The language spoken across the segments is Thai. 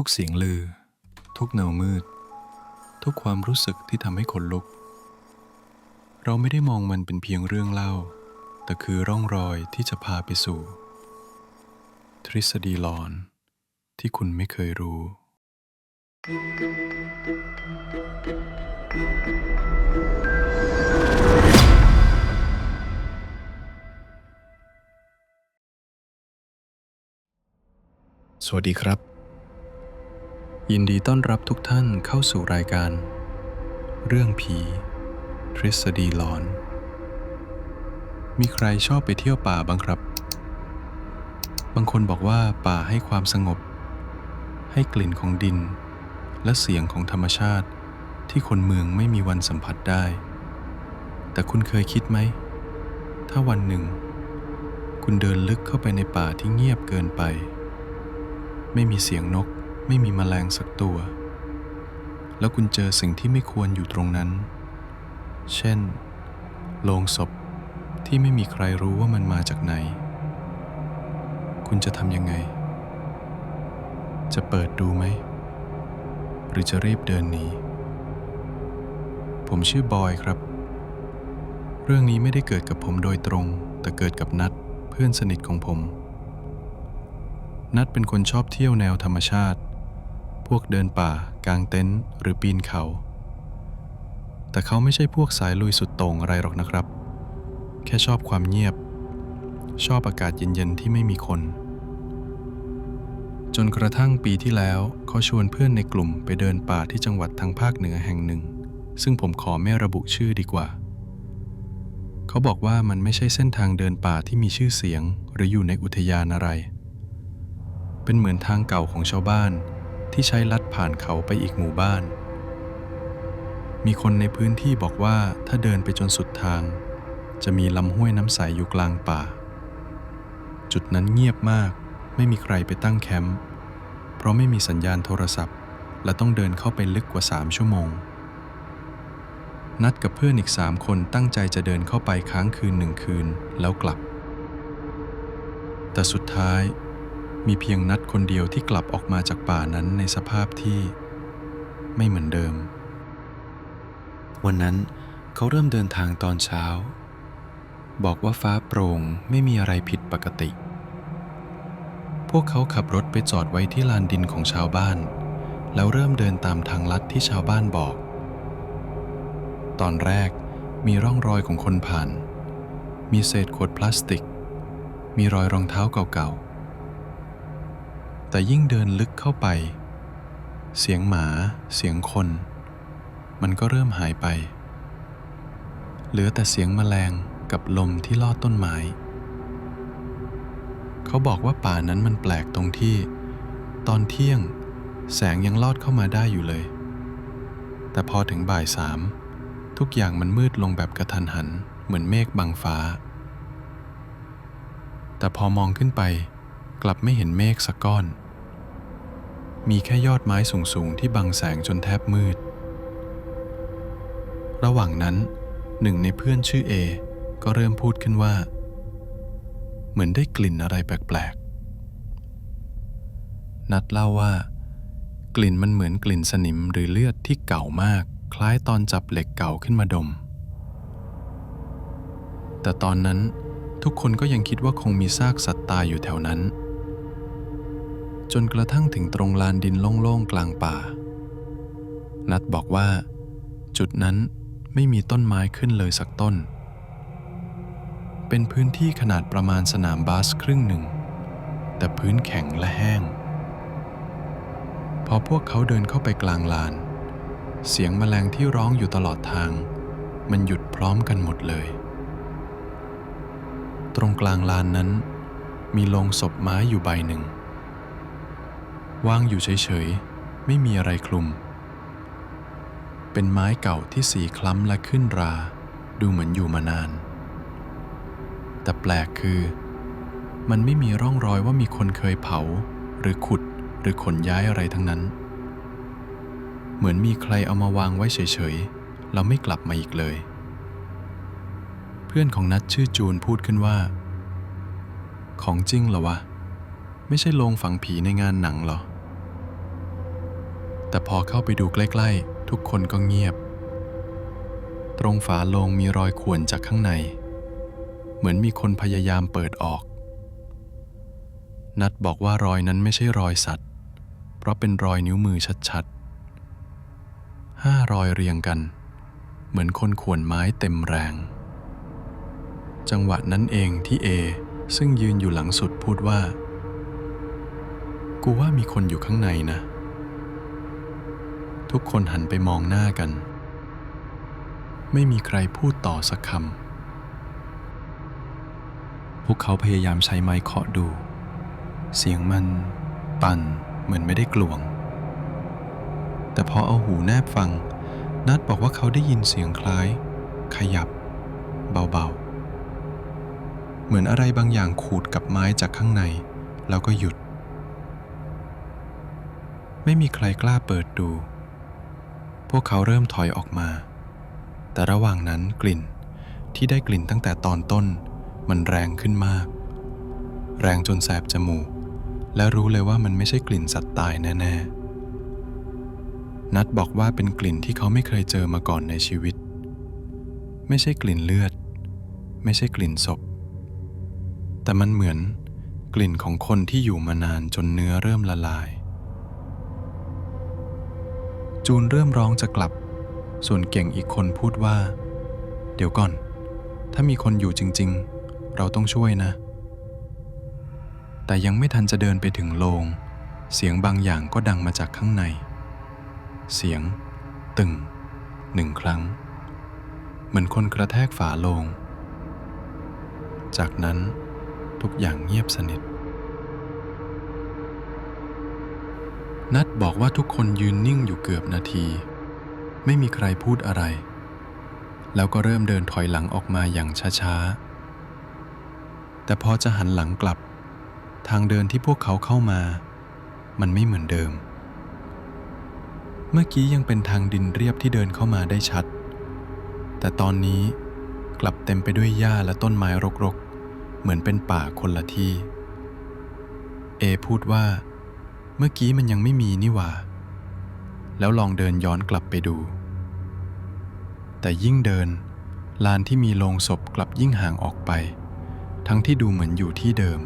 ทุกเสียงลือ ทุกเงามืด ทุกความรู้สึกที่ทำให้ขนลุก เราไม่ได้มองมันเป็นเพียงเรื่องเล่า แต่คือร่องรอยที่จะพาไปสู่ ทฤษฎีหลอนที่คุณไม่เคยรู้ สวัสดีครับ ยินดีต้อนรับทุกท่านเข้าสู่รายการ เรื่องผี ทฤษฎีหลอน มีใครชอบไปเที่ยวป่าบ้างครับ บางคนบอกว่าป่าให้ความสงบ ให้กลิ่นของดิน และเสียงของธรรมชาติที่คนเมืองไม่มีวันสัมผัสได้ แต่คุณเคยคิดไหม ถ้าวันหนึ่ง คุณเดินลึกเข้าไปในป่าที่เงียบเกินไป ไม่มีเสียงนก ไม่มีแมลงสักตัว แล้วคุณเจอสิ่งที่ไม่ควรอยู่ตรงนั้น เช่น โลงศพที่ไม่มีใครรู้ว่ามันมาจากไหน คุณจะทำยังไง จะเปิดดูไหม หรือจะรีบเดินหนี ผมชื่อบอยครับ เรื่องนี้ไม่ได้เกิดกับผมโดยตรง แต่เกิดกับนัดเพื่อนสนิทของผม นัดเป็นคนชอบเที่ยวแนวธรรมชาติ พวกเดินป่ากางเต็นท์หรือปีนเขา แต่เขาไม่ใช่พวกสายลุยสุดโต่งอะไรหรอกนะครับ แค่ชอบความเงียบ ชอบอากาศเย็นๆที่ไม่มีคน จนกระทั่งปีที่แล้วเขาชวนเพื่อนในกลุ่มไปเดินป่าที่จังหวัดทางภาคเหนือแห่งหนึ่ง ซึ่งผมขอไม่ระบุชื่อดีกว่า เขาบอกว่ามันไม่ใช่เส้นทางเดินป่าที่มีชื่อเสียง หรืออยู่ในอุทยานอะไร เป็นเหมือนทางเก่าของชาวบ้าน ที่ใช้ลัดผ่านเขาไปอีกหมู่บ้าน มีคนในพื้นที่บอกว่าถ้าเดินไปจนสุดทาง จะมีลำห้วยน้ำใสอยู่กลางป่า จุดนั้นเงียบมากไม่มีใครไปตั้งแคมป์เพราะไม่มีสัญญาณโทรศัพท์ และต้องเดินเข้าไปลึกกว่า 3 ชั่วโมง นัดกับเพื่อนอีก3คนตั้งใจจะเดินเข้าไปค้างคืนหนึ่งคืนแล้วกลับ แต่สุดท้าย มีเพียงนัดคนเดียวที่กลับออกมาจากป่านั้นในสภาพที่ไม่เหมือนเดิม วันนั้นเขาเริ่มเดินทางตอนเช้า บอกว่าฟ้าโปร่งไม่มีอะไรผิดปกติ พวกเขาขับรถไปจอดไว้ที่ลานดินของชาวบ้าน แล้วเริ่มเดินตามทางลัดที่ชาวบ้านบอก ตอนแรกมีร่องรอยของคนผ่าน มีเศษขวดพลาสติก มีรอยรองเท้าเก่าๆ แต่ยิ่งเดินลึกเข้าไป เสียงหมา เสียงคน มันก็เริ่มหายไป เหลือแต่เสียงแมลงกับลมที่ลอดต้นไม้ เขาบอกว่าป่านั้นมันแปลกตรงที่ ตอนเที่ยง แสงยังลอดเข้ามาได้อยู่เลย แต่พอถึงบ่ายสามทุกอย่างมันมืดลงแบบกระทันหัน เหมือนเมฆบังฟ้า แต่พอมองขึ้นไป กลับไม่เห็นเมฆสักก้อน มีแค่ยอดไม้สูงๆ ที่บังแสงจนแทบมืด ระหว่างนั้นหนึ่งในเพื่อนชื่อเอ ก็เริ่มพูดขึ้นว่า เหมือนได้กลิ่นอะไรแปลกๆ นัดเล่าว่า กลิ่นมันเหมือนกลิ่นสนิมหรือเลือดที่เก่ามาก คล้ายตอนจับเหล็กเก่าขึ้นมาดม แต่ตอนนั้นทุกคนก็ยังคิดว่าคงมีซากสัตว์ตายอยู่แถวนั้น จนกระทั่งถึงตรงลานดินโล่งๆกลางป่า นัดบอกว่า จุดนั้นไม่มีต้นไม้ขึ้นเลยสักต้น เป็นพื้นที่ขนาดประมาณสนามบาสครึ่งหนึ่ง แต่พื้นแข็งและแห้ง พอพวกเขาเดินเข้าไปกลางลาน เสียงแมลงที่ร้องอยู่ตลอดทาง มันหยุดพร้อมกันหมดเลย ตรงกลางลานนั้นมีโลงศพไม้อยู่ใบหนึ่ง วางอยู่เฉยๆ ไม่มีอะไรคลุม เป็นไม้เก่าที่สีคล้ำและขึ้นรา ดูเหมือนอยู่มานาน แต่แปลกคือ มันไม่มีร่องรอยว่ามีคนเคยเผา หรือขุดหรือขนย้ายอะไรทั้งนั้น เหมือนมีใครเอามาวางไว้เฉยๆ แล้วไม่กลับมาอีกเลย เพื่อนของนัดชื่อจูนพูดขึ้นว่า ของจริงเหรอวะ ไม่ใช่โรงฝังผีในงานหนังเหรอ แต่พอเข้าไปดูใกล้ๆ ทุกคนก็เงียบ ตรงฝาโลงมีรอยข่วนจากข้างใน เหมือนมีคนพยายามเปิดออก นัดบอกว่ารอยนั้นไม่ใช่รอยสัตว์ เพราะเป็นรอยนิ้วมือชัดๆห้ารอยเรียงกัน เหมือนคนข่วนไม้เต็มแรง จังหวะนั้นเองที่เอ ซึ่งยืนอยู่หลังสุดพูดว่า กูว่ามีคนอยู่ข้างในนะ ทุกคนหันไปมองหน้ากัน ไม่มีใครพูดต่อสักคำ พวกเขาพยายามใช้ไม้เคาะดู เสียงมัน ปั่นเหมือนไม่ได้กลวง แต่พอเอาหูแนบฟัง นัดบอกว่าเขาได้ยินเสียงคล้าย ขยับ เบาๆ เหมือนอะไรบางอย่างขูดกับไม้จากข้างใน แล้วก็หยุด ไม่มีใครกล้าเปิดดู พวกเขาเริ่มถอยออกมา แต่ระหว่างนั้นกลิ่นที่ได้กลิ่นตั้งแต่ตอนต้น มันแรงขึ้นมาก แรงจนแสบจมูก และรู้เลยว่ามันไม่ใช่กลิ่นสัตว์ตายแน่ๆ นัดบอกว่าเป็นกลิ่นที่เขาไม่เคยเจอมาก่อนในชีวิต ไม่ใช่กลิ่นเลือด ไม่ใช่กลิ่นศพ แต่มันเหมือนกลิ่นของคนที่อยู่มานานจนเนื้อเริ่มละลาย จูนเริ่มร้องจะกลับ ส่วนเก่งอีกคนพูดว่า เดี๋ยวก่อน ถ้ามีคนอยู่จริง ๆ เราต้องช่วยนะ แต่ยังไม่ทันจะเดินไปถึงโลง เสียงบางอย่างก็ดังมาจากข้างใน เสียง ตึงหนึ่งครั้ง เหมือนคนกระแทกฝาโลง จากนั้นทุกอย่างเงียบสนิท นัดบอกว่าทุกคนยืนนิ่งอยู่เกือบนาที ไม่มีใครพูดอะไร แล้วก็เริ่มเดินถอยหลังออกมาอย่างช้าๆ แต่พอจะหันหลังกลับ ทางเดินที่พวกเขาเข้ามา มันไม่เหมือนเดิม เมื่อกี้ยังเป็นทางดินเรียบที่เดินเข้ามาได้ชัด แต่ตอนนี้กลับเต็มไปด้วยหญ้าและต้นไม้รกๆ เหมือนเป็นป่าคนละที่ เอพูดว่า เมื่อกี้มันยังไม่มีนี่หว่า แล้วลองเดินย้อนกลับไปดู แต่ยิ่งเดิน ลานที่มีโลงศพกลับยิ่งห่างออกไป ทั้งที่ดูเหมือนอยู่ที่เดิม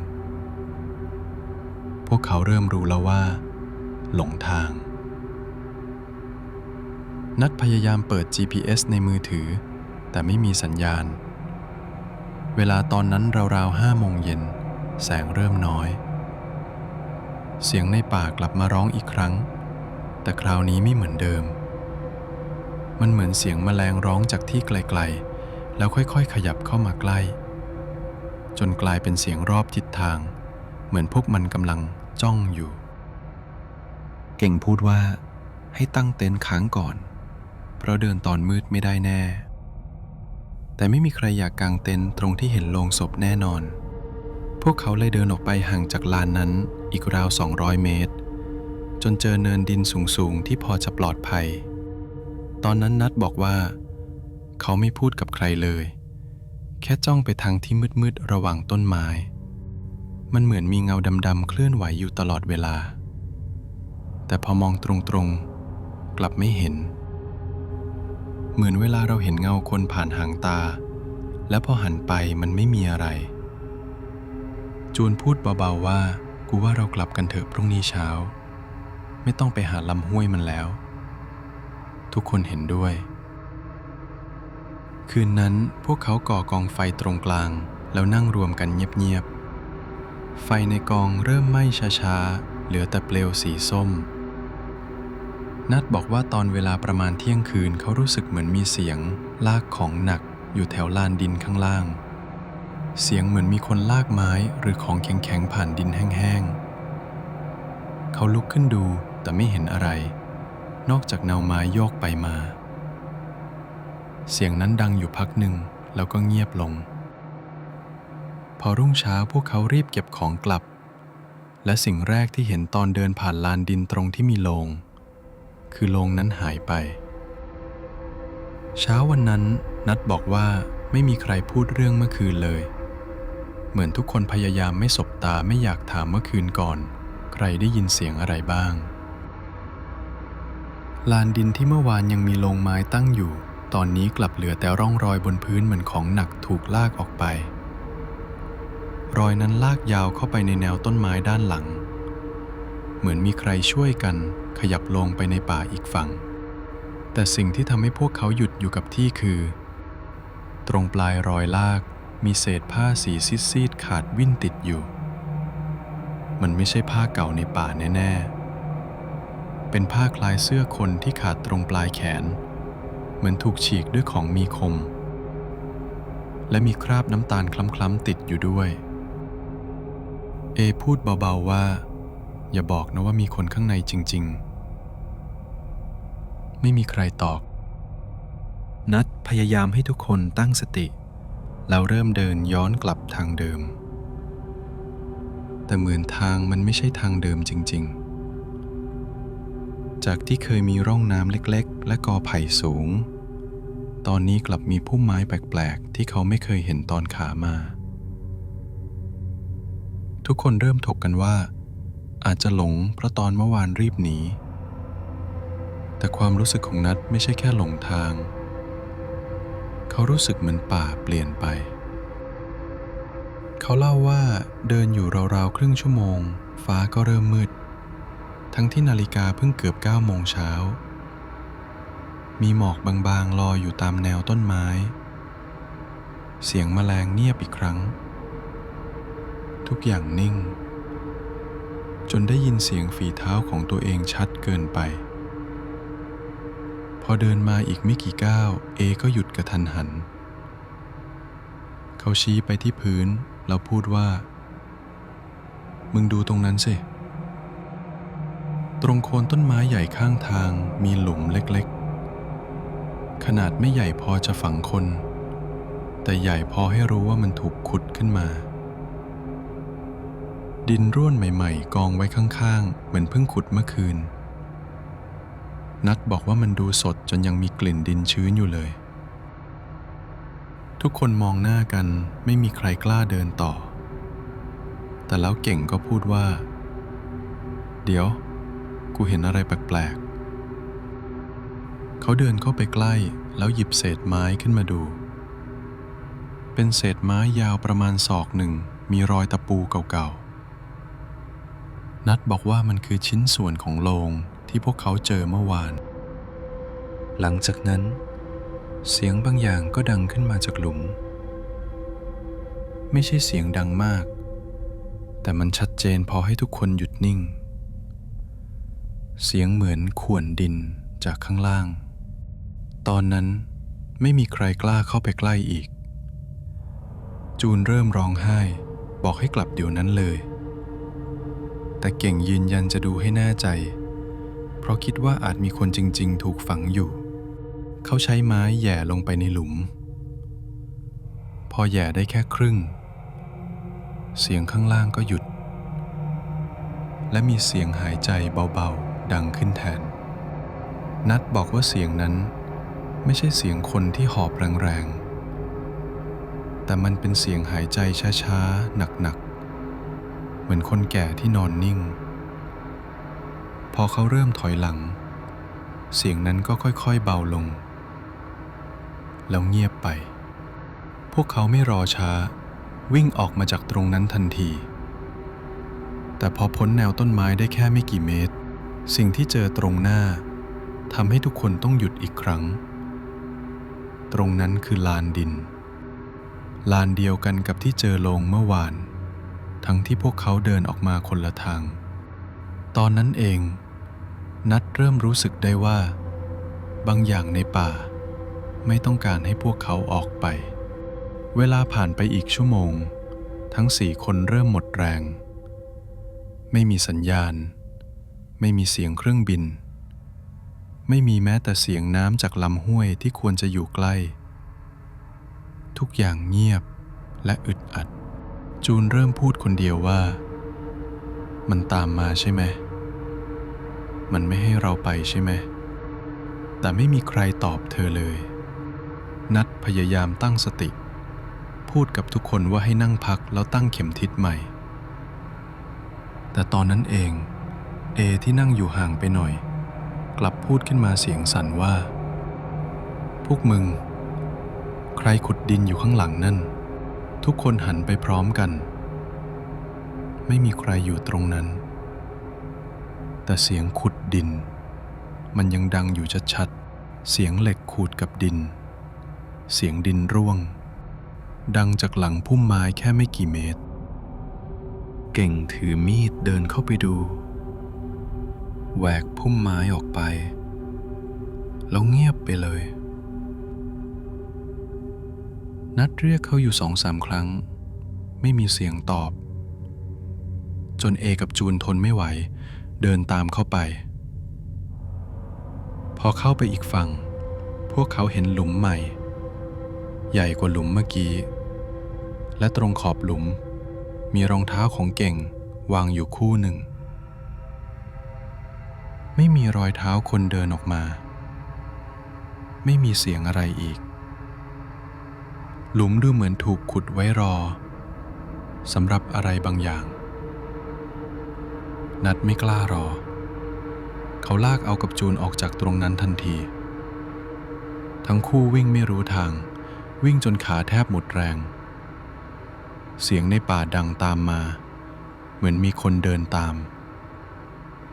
พวกเขาเริ่มรู้แล้วว่า หลงทาง นัดพยายามเปิด GPS ในมือถือ แต่ไม่มีสัญญาณ เวลาตอนนั้นราวๆห้าโมงเย็น แสงเริ่มน้อย เสียงในป่ากลับมาร้องอีกครั้ง แต่คราวนี้ไม่เหมือนเดิม มันเหมือนเสียงแมลงร้องจากที่ไกลๆ แล้วค่อยๆ ขยับเข้ามาใกล้ จนกลายเป็นเสียงรอบทิศทาง เหมือนพวกมันกำลังจ้องอยู่ เก่งพูดว่าให้ตั้งเต็นท์ค้างก่อน เพราะเดินตอนมืดไม่ได้แน่ แต่ไม่มีใครอยากกางเต็นท์ตรงที่เห็นโลงศพแน่นอน พวกเขาเลยเดินออกไปห่างจากลานนั้น อีกราว 200 เมตร จนเจอเนินดินสูงๆ ที่พอจะปลอดภัย ตอนนั้นนัดบอกว่า เขาไม่พูดกับใครเลย แค่จ้องไปทางที่มืดๆ ระหว่างต้นไม้ มันเหมือนมีเงาดำๆเคลื่อนไหวอยู่ตลอดเวลา แต่พอมองตรงๆ กลับไม่เห็น เหมือนเวลาเราเห็นเงาคนผ่านหางตา แล้วพอหันไปมันไม่มีอะไรจูนพูดเบาๆว่า กูว่าเรากลับกันเถอะพรุ่งนี้เช้า ไม่ต้องไปหาลำห้วยมันแล้ว ทุกคนเห็นด้วย คืนนั้นพวกเขาก่อกองไฟตรงกลาง แล้วนั่งรวมกันเงียบๆ ไฟในกองเริ่มไหม้ช้าๆ เหลือแต่เปลวสีส้ม นัดบอกว่าตอนเวลาประมาณเที่ยงคืนเขารู้สึกเหมือนมีเสียง ลากของหนักอยู่แถวลานดินข้างล่าง เสียงเหมือนมีคนลากไม้หรือของแข็งๆผ่านดินแห้งๆ เขาลุกขึ้นดูแต่ไม่เห็นอะไร นอกจากเนาไม้โยกไปมา เสียงนั้นดังอยู่พักหนึ่งแล้วก็เงียบลง พอรุ่งเช้าพวกเขารีบเก็บของกลับ และสิ่งแรกที่เห็นตอนเดินผ่านลานดินตรงที่มีโลง คือโลงนั้นหายไป เช้าวันนั้นนัดบอกว่าไม่มีใครพูดเรื่องเมื่อคืนเลย เหมือนทุกคนพยายามไม่สบตาไม่อยากถามเมื่อคืนก่อน ใครได้ยินเสียงอะไรบ้าง ลานดินที่เมื่อวานยังมีโลงไม้ตั้งอยู่ ตอนนี้กลับเหลือแต่ร่องรอยบนพื้นเหมือนของหนักถูกลากออกไป รอยนั้นลากยาวเข้าไปในแนวต้นไม้ด้านหลัง เหมือนมีใครช่วยกันขยับลงไปในป่าอีกฝั่ง แต่สิ่งที่ทำให้พวกเขาหยุดอยู่กับที่คือ ตรงปลายรอยลาก มีเศษผ้าสีซีดๆขาดวิ่นติดอยู่ มันไม่ใช่ผ้าเก่าในป่าแน่ ๆ เป็นผ้าคลายเสื้อคนที่ขาดตรงปลายแขน เหมือนถูกฉีกด้วยของมีคม และมีคราบน้ำตาลคล้ำๆติดอยู่ด้วย เอพูดเบาๆว่า อย่าบอกนะว่ามีคนข้างในจริง ๆ ไม่มีใครตอบนัดพยายามให้ทุกคนตั้งสติ แล้วเริ่มเดินย้อนกลับทางเดิม แต่เหมือนทางมันไม่ใช่ทางเดิมจริง ๆ จากที่เคยมีร่องน้ำเล็กๆ และกอไผ่สูง ตอนนี้กลับมีพุ่มไม้แปลกๆ ที่เขาไม่เคยเห็นตอนขามา ทุกคนเริ่มถกกันว่า อาจจะหลงเพราะตอนเมื่อวานรีบหนี แต่ความรู้สึกของนัดไม่ใช่แค่หลงทาง เขารู้สึกเหมือนป่าเปลี่ยนไป เขาเล่าว่าเดินอยู่ราวๆครึ่งชั่วโมง ฟ้าก็เริ่มมืด ทั้งที่นาฬิกาเพิ่งเกือบ9โมงเช้า มีหมอกบางๆลอยอยู่ตามแนวต้นไม้ เสียงแมลงเงียบอีกครั้ง ทุกอย่างนิ่ง จนได้ยินเสียงฝีเท้าของตัวเองชัดเกินไป พอเดินมาอีกไม่กี่ก้าว เอก็หยุดกระทันหัน เขาชี้ไปที่พื้น แล้วพูดว่า มึงดูตรงนั้นสิ ตรงโคนต้นไม้ใหญ่ข้างทางมีหลุมเล็กๆ ขนาดไม่ใหญ่พอจะฝังคน แต่ใหญ่พอให้รู้ว่ามันถูกขุดขึ้นมา ดินร่วนใหม่ ๆ กองไว้ข้างๆ เหมือนเพิ่งขุดเมื่อคืน นัดบอกว่ามันดูสดจนยังมีกลิ่นดินชื้นอยู่เลย ทุกคนมองหน้ากันไม่มีใครกล้าเดินต่อ แต่แล้วเก่งก็พูดว่า เดี๋ยว กูเห็นอะไรแปลกๆ เขาเดินเข้าไปใกล้แล้วหยิบเศษไม้ขึ้นมาดู เป็นเศษไม้ยาวประมาณศอกหนึ่งมีรอยตะปูเก่าๆ นัดบอกว่ามันคือชิ้นส่วนของโลง ที่พวกเขาเจอเมื่อวาน หลังจากนั้น เสียงบางอย่างก็ดังขึ้นมาจากหลุม ไม่ใช่เสียงดังมาก แต่มันชัดเจนพอให้ทุกคนหยุดนิ่ง เสียงเหมือนข่วนดินจากข้างล่าง ตอนนั้นไม่มีใครกล้าเข้าไปใกล้อีก จูนเริ่มร้องไห้บอกให้กลับเดี๋ยวนั้นเลย แต่เก่งยืนยันจะดูให้แน่ใจ เพราะคิดว่าอาจมีคนจริง ๆ ถูกฝังอยู่ เขาใช้ไม้แหย่ลงไปในหลุม พอแหย่ได้แค่ครึ่ง เสียงข้างล่างก็หยุด และมีเสียงหายใจเบาๆ ดังขึ้นแทน นัดบอกว่าเสียงนั้นไม่ใช่เสียงคนที่หอบแรงๆ แต่มันเป็นเสียงหายใจช้าๆ หนักๆ เหมือนคนแก่ที่นอนนิ่ง พอเขาเริ่มถอยหลัง เสียงนั้นก็ค่อยๆเบาลง แล้วเงียบไป พวกเขาไม่รอช้า วิ่งออกมาจากตรงนั้นทันที แต่พอพ้นแนวต้นไม้ได้แค่ไม่กี่เมตร สิ่งที่เจอตรงหน้าทำให้ทุกคนต้องหยุดอีกครั้ง ตรงนั้นคือลานดิน ลานเดียวกันกับที่เจอโลงเมื่อวาน ทั้งที่พวกเขาเดินออกมาคนละทาง ตอนนั้นเอง นัดเริ่มรู้สึกได้ว่า บางอย่างในป่า ไม่ต้องการให้พวกเขาออกไป เวลาผ่านไปอีกชั่วโมง ทั้งสี่คนเริ่มหมดแรง ไม่มีสัญญาณ ไม่มีเสียงเครื่องบิน ไม่มีแม้แต่เสียงน้ำจากลำห้วยที่ควรจะอยู่ใกล้ ทุกอย่างเงียบและอึดอัด จูนเริ่มพูดคนเดียวว่า มันตามมาใช่ไหม มันไม่ให้เราไปใช่ไหม แต่ไม่มีใครตอบเธอเลย นัดพยายามตั้งสติ พูดกับทุกคนว่าให้นั่งพักแล้วตั้งเข็มทิศใหม่ แต่ตอนนั้นเอง เอที่นั่งอยู่ห่างไปหน่อย กลับพูดขึ้นมาเสียงสั่นว่า พวกมึง ใครขุดดินอยู่ข้างหลังนั่น ทุกคนหันไปพร้อมกัน ไม่มีใครอยู่ตรงนั้น แต่เสียงขุดดิน มันยังดังอยู่ชัดๆ เสียงเหล็กขูดกับดิน เสียงดินร่วง ดังจากหลังพุ่มไม้แค่ไม่กี่เมตร เก่งถือมีดเดินเข้าไปดูแหวกพุ่มไม้ออกไป แล้วเงียบไปเลย นัดเรียกเขาอยู่สองสามครั้ง ไม่มีเสียงตอบ จนเอกับจูนทนไม่ไหว เดินตามเข้าไป พอเข้าไปอีกฝั่ง พวกเขาเห็นหลุมใหม่ ใหญ่กว่าหลุมเมื่อกี้ และตรงขอบหลุม มีรองเท้าของเก่งวางอยู่คู่หนึ่ง ไม่มีรอยเท้าคนเดินออกมา ไม่มีเสียงอะไรอีก หลุมดูเหมือนถูกขุดไว้รอสำหรับอะไรบางอย่าง นัดไม่กล้ารอ เขาลากเอากับจูนออกจากตรงนั้นทันที ทั้งคู่วิ่งไม่รู้ทาง วิ่งจนขาแทบหมดแรง เสียงในป่าดังตามมา เหมือนมีคนเดินตาม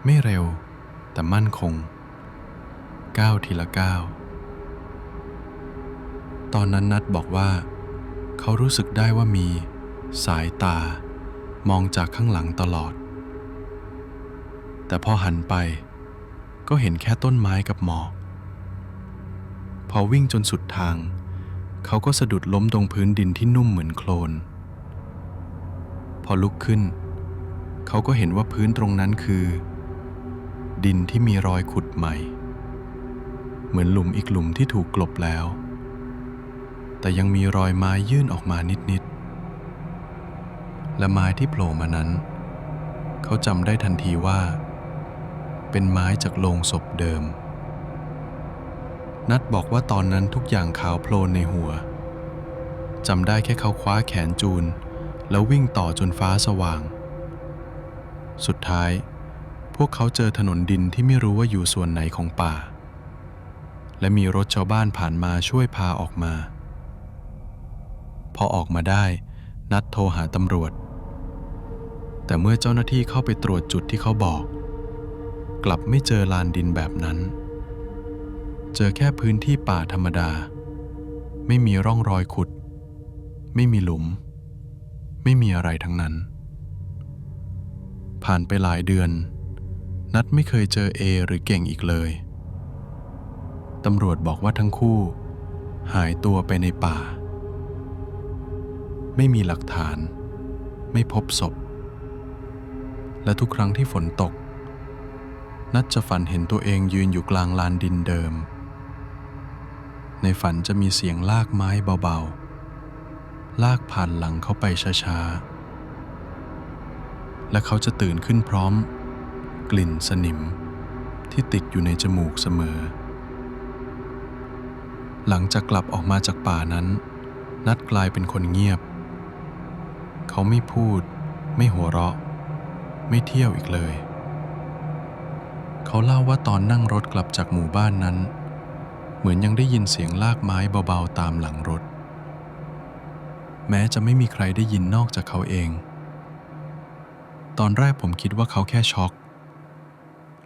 ไม่เร็ว แต่มั่นคงก้าวทีละก้าวตอนนั้นนัดบอกว่า เขารู้สึกได้ว่ามี สายตา มองจากข้างหลังตลอด แต่พอหันไป ก็เห็นแค่ต้นไม้กับหมอก พอวิ่งจนสุดทาง เขาก็สะดุดล้มตรงพื้นดินที่นุ่มเหมือนโคลน พอลุกขึ้น เขาก็เห็นว่าพื้นตรงนั้นคือ ดินที่มีรอยขุดใหม่ เหมือนหลุมอีกหลุมที่ถูกกลบแล้ว แต่ยังมีรอยไม้ยื่นออกมานิดๆและไม้ที่โผล่มานั้น เขาจำได้ทันทีว่า เป็นไม้จากโลงศพเดิม นัดบอกว่าตอนนั้นทุกอย่างขาวโพลนในหัวจำได้แค่เขาคว้าแขนจูน แล้ววิ่งต่อจนฟ้าสว่าง สุดท้าย พวกเขาเจอถนนดินที่ไม่รู้ว่าอยู่ส่วนไหนของป่า และมีรถชาวบ้านผ่านมาช่วยพาออกมา พอออกมาได้ นัดโทรหาตำรวจ แต่เมื่อเจ้าหน้าที่เข้าไปตรวจจุดที่เขาบอก กลับไม่เจอลานดินแบบนั้น เจอแค่พื้นที่ป่าธรรมดา ไม่มีร่องรอยขุด ไม่มีหลุม ไม่มีอะไรทั้งนั้น ผ่านไปหลายเดือน นัดไม่เคยเจอเอหรือเก่งอีกเลยตำรวจบอกว่าทั้งคู่ หายตัวไปในป่า ไม่มีหลักฐาน ไม่พบศพ และทุกครั้งที่ฝนตก นัดจะฝันเห็นตัวเองยืนอยู่กลางลานดินเดิม ในฝันจะมีเสียงลากไม้เบาๆ ลากผ่านหลังเขาไปช้าๆ และเขาจะตื่นขึ้นพร้อม กลิ่นสนิม ที่ติดอยู่ในจมูกเสมอ หลังจากกลับออกมาจากป่านั้น นัดกลายเป็นคนเงียบ เขาไม่พูด ไม่หัวเราะ ไม่เที่ยวอีกเลย เขาเล่าว่าตอนนั่งรถกลับจากหมู่บ้านนั้น เหมือนยังได้ยินเสียงลากไม้เบาๆตามหลังรถ แม้จะไม่มีใครได้ยินนอกจากเขาเอง ตอนแรกผมคิดว่าเขาแค่ช็อก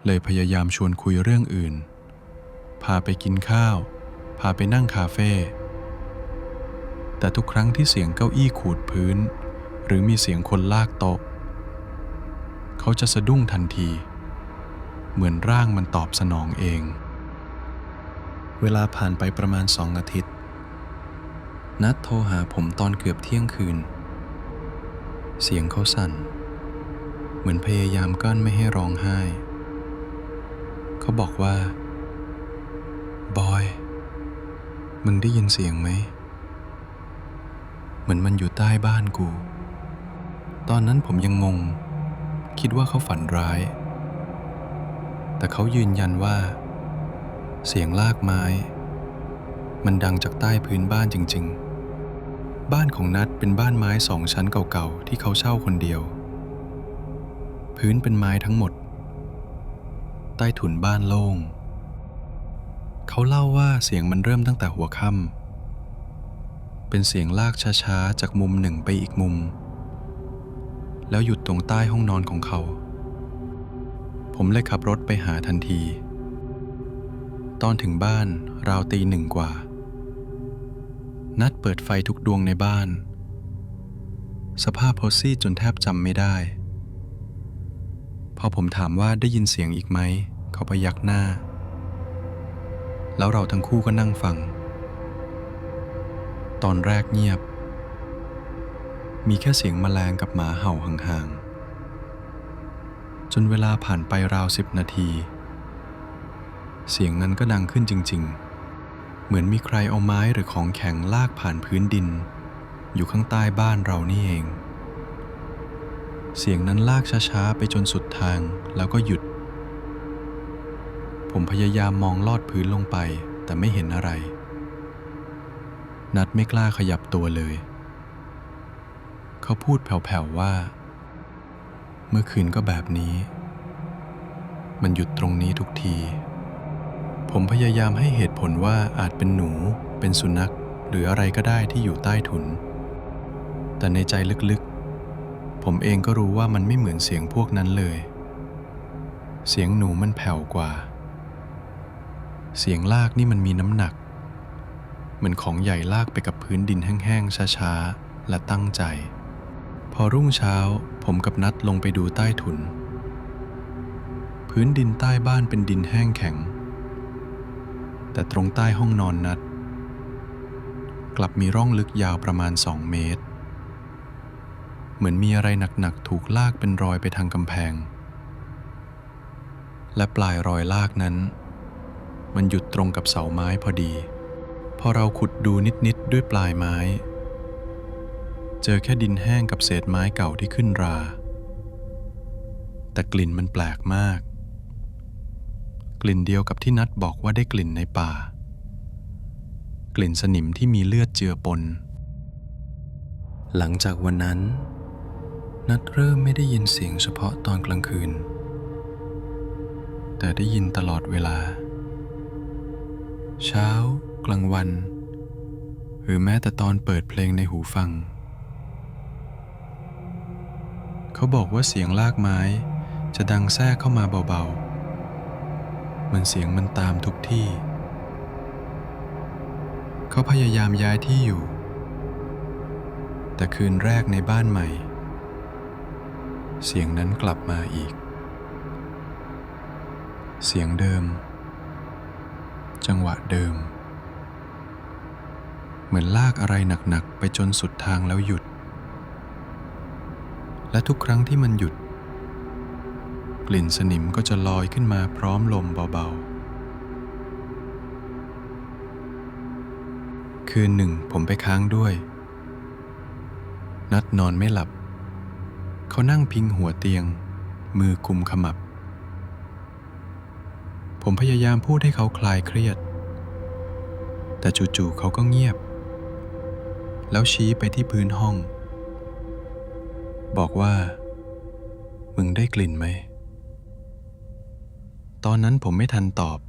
เลยพยายามชวนคุยเรื่องอื่น พาไปกินข้าว พาไปนั่งคาเฟ่แต่ทุกครั้งที่เสียงเก้าอี้ขูดพื้น หรือมีเสียงคนลากโต๊ะ เขาจะสะดุ้งทันที เหมือนร่างมันตอบสนองเอง เวลาผ่านไปประมาณสองอาทิตย์นัดโทรหาผมตอนเกือบเที่ยงคืน เสียงเขาสั่น เหมือนพยายามกั้นไม่ให้ร้องไห้ เขาบอกว่า บอย มึงได้ยินเสียงไหม เหมือนมันอยู่ใต้บ้านกู ตอนนั้นผมยังงง คิดว่าเขาฝันร้าย แต่เขายืนยันว่า เสียงลากไม้ มันดังจากใต้พื้นบ้านจริง ๆ บ้านของนัดเป็นบ้านไม้สองชั้นเก่าๆ ที่เขาเช่าคนเดียว พื้นเป็นไม้ทั้งหมด ใต้ถุนบ้านโล่ง เขาเล่าว่าเสียงมันเริ่มตั้งแต่หัวค่ำเป็นเสียงลากช้าๆ จากมุมหนึ่งไปอีกมุม แล้วหยุดตรงใต้ห้องนอนของเขา ผมเลยขับรถไปหาทันที ตอนถึงบ้านราวตีหนึ่งกว่า นัดเปิดไฟทุกดวงในบ้าน สภาพโพซี่จนแทบจำไม่ได้ พอผมถามว่าได้ยินเสียงอีกไหม เขาพยักหน้า แล้วเราทั้งคู่ก็นั่งฟัง ตอนแรกเงียบ มีแค่เสียงแมลงกับหมาเห่าห่างๆ จนเวลาผ่านไปราวสิบนาที เสียงนั้นก็ดังขึ้นจริง ๆ เหมือนมีใครเอาไม้หรือของแข็งลากผ่านพื้นดิน อยู่ข้างใต้บ้านเรานี่เอง เสียงนั้นลากช้าๆ ไปจนสุดทางแล้วก็หยุด ผมพยายามมองลอดพื้นลงไปแต่ไม่เห็นอะไร นัดไม่กล้าขยับตัวเลย เขาพูดแผ่วๆว่า เมื่อคืนก็แบบนี้ มันหยุดตรงนี้ทุกที ผมพยายามให้เหตุผลว่าอาจเป็นหนู เป็นสุนัข หรืออะไรก็ได้ที่อยู่ใต้ถุน แต่ในใจลึกๆ ผมเองก็รู้ว่ามันไม่เหมือนเสียงพวกนั้นเลย เสียงหนูมันแผ่วกว่า เสียงลากนี่มันมีน้ำหนัก เหมือนของใหญ่ลากไปกับพื้นดินแห้งๆช้าๆและตั้งใจ พอรุ่งเช้าผมกับนัดลงไปดูใต้ถุน พื้นดินใต้บ้านเป็นดินแห้งแข็ง แต่ตรงใต้ห้องนอนนัด กลับมีร่องลึกยาวประมาณสองเมตร เหมือนมีอะไรหนักๆถูกลากเป็นรอยไปทางกำแพง และปลายรอยลากนั้น มันหยุดตรงกับเสาไม้พอดี พอเราขุดดูนิดๆด้วยปลายไม้ เจอแค่ดินแห้งกับเศษไม้เก่าที่ขึ้นรา แต่กลิ่นมันแปลกมาก กลิ่นเดียวกับที่นัดบอกว่าได้กลิ่นในป่า กลิ่นสนิมที่มีเลือดเจือปน หลังจากวันนั้น นัดเริ่มไม่ได้ยินเสียงเฉพาะตอนกลางคืน แต่ได้ยินตลอดเวลา เช้ากลางวันหรือแม้แต่ตอนเปิดเพลงในหูฟัง เขาบอกว่าเสียงลากไม้ จะดังแทรกเข้ามาเบาๆมือนเสียงมันตามทุกที่ เขาพยายามย้ายที่อยู่ แต่คืนแรกในบ้านใหม่ เสียงนั้นกลับมาอีก เสียงเดิม จังหวะเดิม เหมือนลากอะไรหนักๆ ไปจนสุดทางแล้วหยุด และทุกครั้งที่มันหยุด กลิ่นสนิมก็จะลอยขึ้นมาพร้อมลมเบาๆ คืนหนึ่งผมไปค้างด้วย นัดนอนไม่หลับ เขานั่งพิงหัวเตียง มือกุมขมับ ผมพยายามพูดให้เขาคลายเครียด แต่จู่ๆเขาก็เงียบ แล้วชี้ไปที่พื้นห้อง บอกว่า มึงได้กลิ่นไหม ตอนนั้นผมไม่ทันตอบ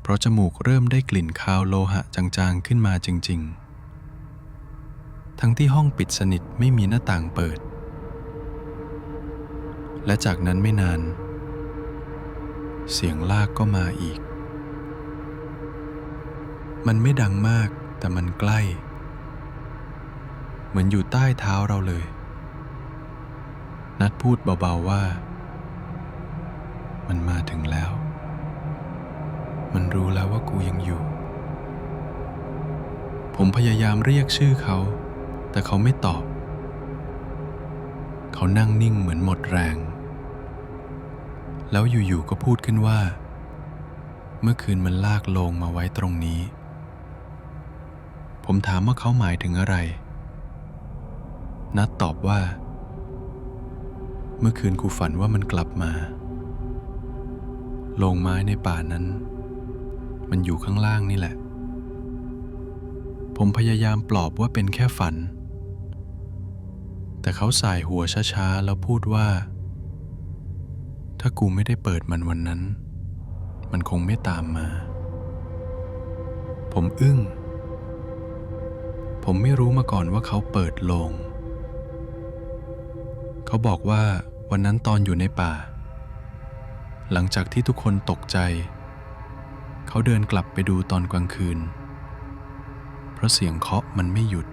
เพราะจมูกเริ่มได้กลิ่นคาวโลหะจางๆขึ้นมาจริง ๆ ทั้งที่ห้องปิดสนิทไม่มีหน้าต่างเปิด และจากนั้นไม่นาน เสียงลากก็มาอีก มันไม่ดังมากแต่มันใกล้ เหมือนอยู่ใต้เท้าเราเลย นัดพูดเบาๆว่า มันมาถึงแล้ว มันรู้แล้วว่ากูยังอยู่ ผมพยายามเรียกชื่อเขา แต่เขาไม่ตอบ เขานั่งนิ่งเหมือนหมดแรง แล้วอยู่ๆก็พูดขึ้นว่า เมื่อคืนมันลากโลงมาไว้ตรงนี้ผมถามว่าเขาหมายถึงอะไร นัดตอบว่า เมื่อคืนกูฝันว่ามันกลับมาโลงไม้ในป่านั้น มันอยู่ข้างล่างนี่แหละ ผมพยายามปลอบว่าเป็นแค่ฝัน แต่เขาสายหัวช้าๆ แล้วพูดว่า ถ้ากูไม่ได้เปิดมันวันนั้น มันคงไม่ตามมา ผมอึ้ง ผมไม่รู้มาก่อนว่าเขาเปิดโลง เขาบอกว่าวันนั้นตอนอยู่ในป่า หลังจากที่ทุกคนตกใจ เขาเดินกลับไปดูตอนกลางคืน เพราะเสียงเคาะมันไม่หยุด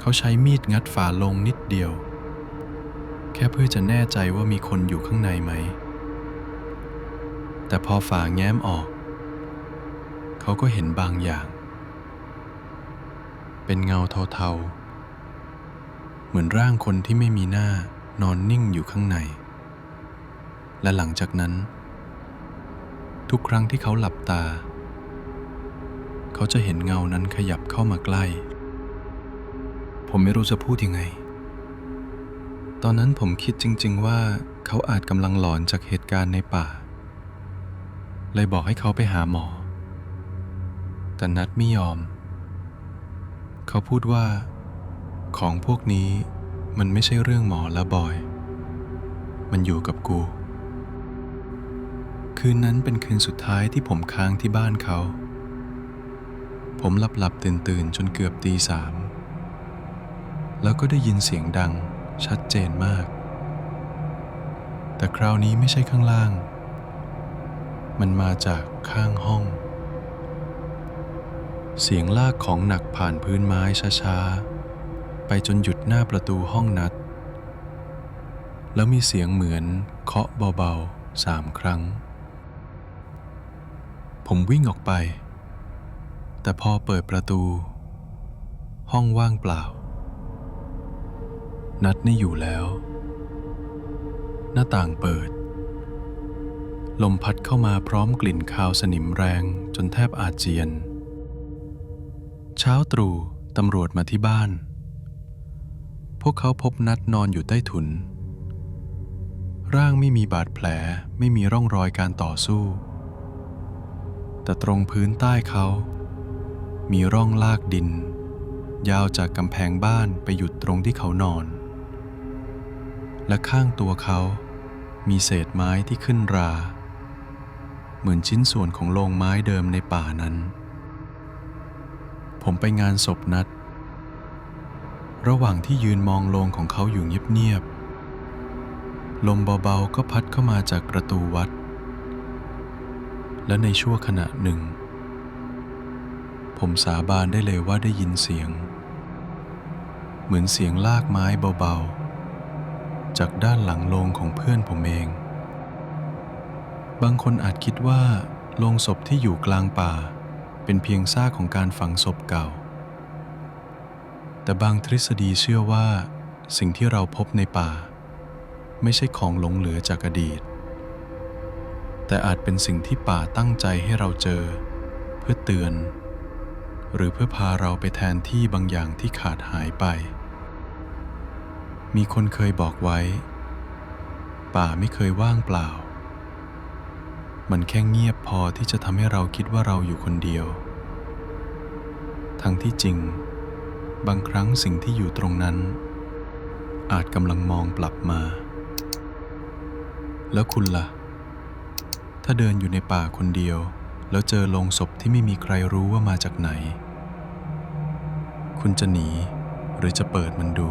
เขาใช้มีดงัดฝาลงนิดเดียว แค่เพื่อจะแน่ใจว่ามีคนอยู่ข้างในไหม แต่พอฝาแง้มออก เขาก็เห็นบางอย่าง เป็นเงาเทาๆ มือนร่างคนที่ไม่มีหน้านอนนิ่งอยู่ข้างใน และหลังจากนั้น ทุกครั้งที่เขาหลับตา เขาจะเห็นเงานั้นขยับเข้ามาใกล้ ผมไม่รู้จะพูดยังไง ตอนนั้นผมคิดจริง ๆ ว่าเขาอาจกำลังหลอนจากเหตุการณ์ในป่า เลยบอกให้เขาไปหาหมอ แต่นัดไม่ยอม เขาพูดว่า ของพวกนี้มันไม่ใช่เรื่องหมอและบอย มันอยู่กับกู คืนนั้นเป็นคืนสุดท้ายที่ผมค้างที่บ้านเขา ผมหลับหลับตื่นตื่นจนเกือบตีสาม แล้วก็ได้ยินเสียงดังชัดเจนมาก แต่คราวนี้ไม่ใช่ข้างล่าง มันมาจากข้างห้อง เสียงลากของหนักผ่านพื้นไม้ช้าๆ ไปจนหยุดหน้าประตูห้องนัด แล้วมีเสียงเหมือนเคาะเบาๆสามครั้ง ผมวิ่งออกไป แต่พอเปิดประตู ห้องว่างเปล่า นัดไม่อยู่แล้ว หน้าต่างเปิด ลมพัดเข้ามาพร้อมกลิ่นคาวสนิมแรงจนแทบอาเจียน เช้าตรู่ตำรวจมาที่บ้าน พวกเขาพบนัดนอนอยู่ใต้ถุน ร่างไม่มีบาดแผลไม่มีร่องรอยการต่อสู้ แต่ตรงพื้นใต้เขา มีร่องลากดิน ยาวจากกำแพงบ้านไปหยุดตรงที่เขานอน และข้างตัวเขา มีเศษไม้ที่ขึ้นรา เหมือนชิ้นส่วนของโรงไม้เดิมในป่านั้น ผมไปงานศพนัด ระหว่างที่ยืนมองโลงของเขาอยู่เงียบๆลมเบาๆก็พัดเข้ามาจากประตูวัด และในชั่วขณะหนึ่ง ผมสาบานได้เลยว่าได้ยินเสียง เหมือนเสียงลากไม้เบาๆ จากด้านหลังโลงของเพื่อนผมเอง บางคนอาจคิดว่าโลงศพที่อยู่กลางป่า เป็นเพียงซากของการฝังศพเก่า แต่บางทฤษฎีเชื่อว่า สิ่งที่เราพบในป่า ไม่ใช่ของหลงเหลือจากอดีต แต่อาจเป็นสิ่งที่ป่าตั้งใจให้เราเจอ เพื่อเตือน หรือเพื่อพาเราไปแทนที่บางอย่างที่ขาดหายไป มีคนเคยบอกไว้ ป่าไม่เคยว่างเปล่า มันแค่เงียบพอที่จะทำให้เราคิดว่าเราอยู่คนเดียว ทั้งที่จริง บางครั้งสิ่งที่อยู่ตรงนั้น อาจกำลังมองกลับมา แล้วคุณล่ะ ถ้าเดินอยู่ในป่าคนเดียว แล้วเจอโลงศพที่ไม่มีใครรู้ว่ามาจากไหน คุณจะหนีหรือจะเปิดมันดู